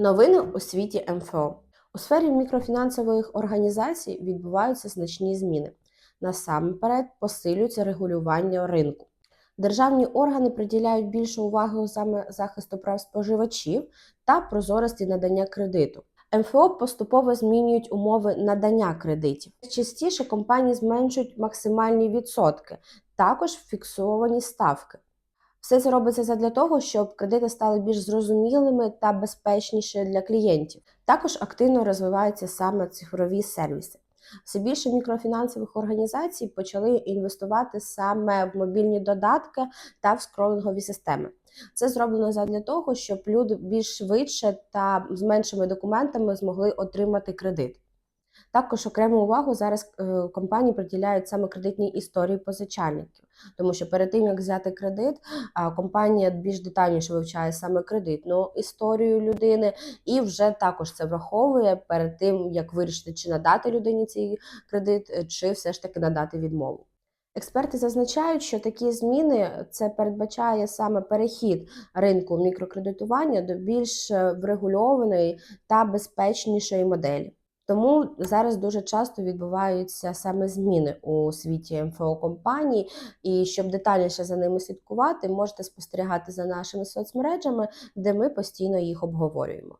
Новини у світі МФО. У сфері мікрофінансових організацій відбуваються значні зміни. Насамперед посилюється регулювання ринку. Державні органи приділяють більше уваги саме захисту прав споживачів та прозорості надання кредиту. МФО поступово змінюють умови надання кредитів. Частіше компанії зменшують максимальні відсотки, також фіксовані ставки. Все це робиться задля того, щоб кредити стали більш зрозумілими та безпечніші для клієнтів. Також активно розвиваються саме цифрові сервіси. Все більше мікрофінансових організацій почали інвестувати саме в мобільні додатки та в скролінгові системи. Це зроблено задля того, щоб люди більш швидше та з меншими документами змогли отримати кредит. Також окрему увагу зараз е, компанії приділяють саме кредитній історії позичальників, тому що перед тим як взяти кредит, компанія більш детальніше вивчає саме кредитну історію людини, і вже також це враховує перед тим, як вирішити, чи надати людині цей кредит, е, чи все ж таки надати відмову. Експерти зазначають, що такі зміни це передбачає саме перехід ринку мікрокредитування до більш е, врегульованої та безпечнішої моделі. Тому зараз дуже часто відбуваються саме зміни у світі МФО компаній. І щоб детальніше за ними слідкувати, можете спостерігати за нашими соцмережами, де ми постійно їх обговорюємо.